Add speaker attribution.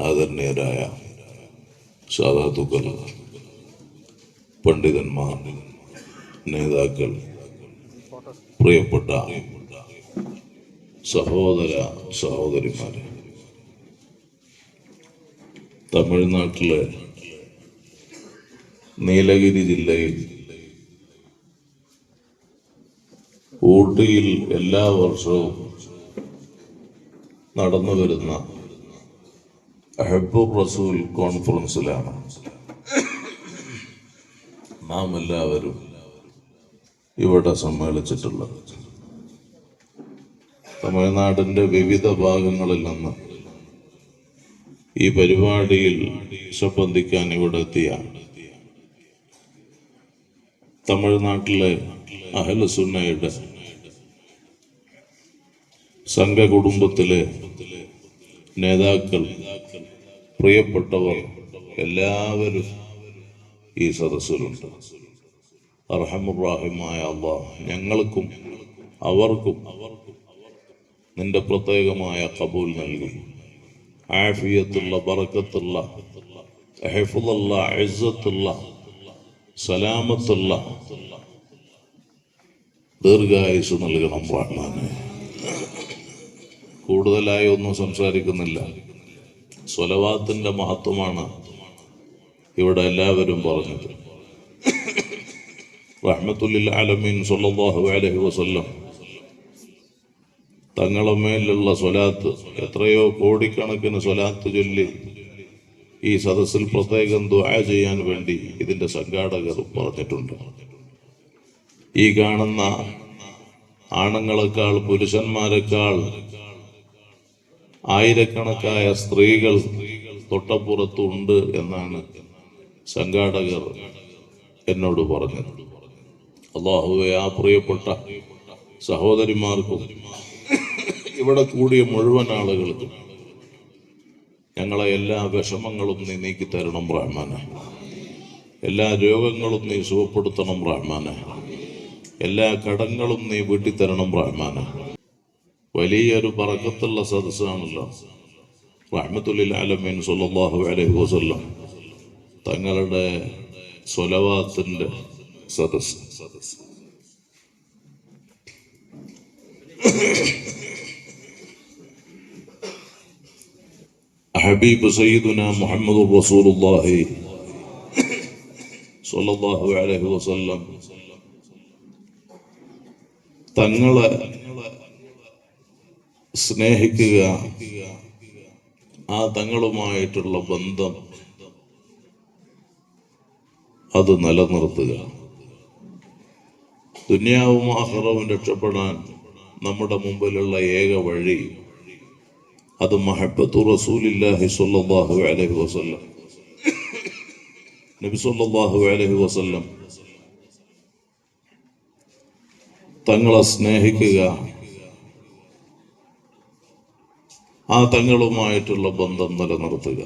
Speaker 1: ആദരണീയരായ സാധാതുക്കൾ പണ്ഡിതന്മാർ നേതാക്കൾ പ്രിയപ്പെട്ട സഹോദര സഹോദരിമാർ തമിഴ്നാട്ടിലെ നീലഗിരി ജില്ലയിൽ ഊട്ടിയിൽ എല്ലാ വർഷവും നടന്നു വരുന്ന അഹബു റസൂൽ കോൺഫറൻസിലാണ്. നാം എല്ലാവരും ഇവിടെ സമ്മേളിച്ചിട്ടുള്ളത്. തമിഴ്നാടിന്റെ വിവിധ ഭാഗങ്ങളിൽ നിന്ന് ഈ പരിപാടിയിൽ സംബന്ധിക്കാൻ ഇവിടെ എത്തിയ തമിഴ്നാട്ടിലെ അഹലസുന്നയുടെ സംഘകുടുംബത്തിലെ നേതാക്കൾ പ്രിയപ്പെട്ടവർ എല്ലാവരും ഈ സദസ്സിലുണ്ട്. അർഹമുറാഹിമായ അള്ളാഹ് ഞങ്ങൾക്കും അവർക്കും നിന്റെ പ്രത്യേകമായ കബൂൽ നൽകി. ആഫിയത്തുള്ള ബറക്കത്തുള്ള ഹെഫുള്ള ഇസ്സത്തുള്ള സലാമത്തുള്ള ദീർഘായുസ് നൽകണം റഹ്മാനെ കൂടുതലായി ഒന്നും സംസാരിക്കുന്നില്ല. സ്വലവാത്തിന്റെ മഹത്വമാണ് ഇവിടെ എല്ലാവരും പറഞ്ഞത്. റഹ്മത്തുല്ലിൽ ആലമീൻ സല്ലല്ലാഹു അലൈഹി വസല്ലം തങ്ങളെ മേലുള്ള സ്വലാത്ത് എത്രയോ കോടിക്കണക്കിന് സ്വലാത്ത് ചൊല്ലി ഈ സദസ്സിൽ പ്രത്യേകം ദ്വായ ചെയ്യാൻ വേണ്ടി ഇതിന്റെ സംഘാടകർ പറഞ്ഞിട്ടുണ്ട്. ഈ കാണുന്ന ആണുങ്ങളെക്കാൾ പുരുഷന്മാരെക്കാൾ ആയിരക്കണക്കായ സ്ത്രീകൾ തൊട്ടപ്പുറത്തുണ്ട് എന്നാണ് സംഘാടകർ എന്നോട് പറഞ്ഞത്. അള്ളാഹുവെ ആ പ്രിയപ്പെട്ട സഹോദരിമാർക്കും ഇവിടെ കൂടിയ മുഴുവൻ ആളുകൾക്കും ഞങ്ങളെ എല്ലാ വിഷമങ്ങളും നീ നീക്കി തരണം റഹ്മാനെ. എല്ലാ രോഗങ്ങളും നീ സുഖപ്പെടുത്തണം റഹ്മാനെ. എല്ലാ കടങ്ങളും നീ വീട്ടിത്തരണം റഹ്മാനെ. വലിയൊരു പറക്കത്തുള്ള സദസ്സാണല്ലോ. റഹ്മത്തുല്ലിൽ ആലമീൻ സല്ലല്ലാഹു അലൈഹി വസല്ലം തങ്ങളുടെ സ്വലവാത്തിന്റെ സദസ് സദസ് ഹബീബ് സയ്യിദുന മുഹമ്മദ് റസൂലുള്ളാഹി സ്വല്ലല്ലാഹു അലൈഹി വസല്ലം തങ്ങളെ സ്നേഹിക്കുക. ആ തങ്ങളുമായിട്ടുള്ള ബന്ധം അത് നിലനിർത്തുക. ദുന്യാവും ആഹ്റവും രക്ഷപ്പെടാൻ നമ്മുടെ മുമ്പിലുള്ള ഏക വഴി അത് മഹബത്തു റസൂലില്ലാഹി സ്വല്ലല്ലാഹു അലൈഹി വസല്ലം. നബി സ്വല്ലല്ലാഹു അലൈഹി വസല്ലം തങ്ങളെ സ്നേഹിക്കുക. ആ തങ്ങളുമായിട്ടുള്ള ബന്ധം നിലനിർത്തുക.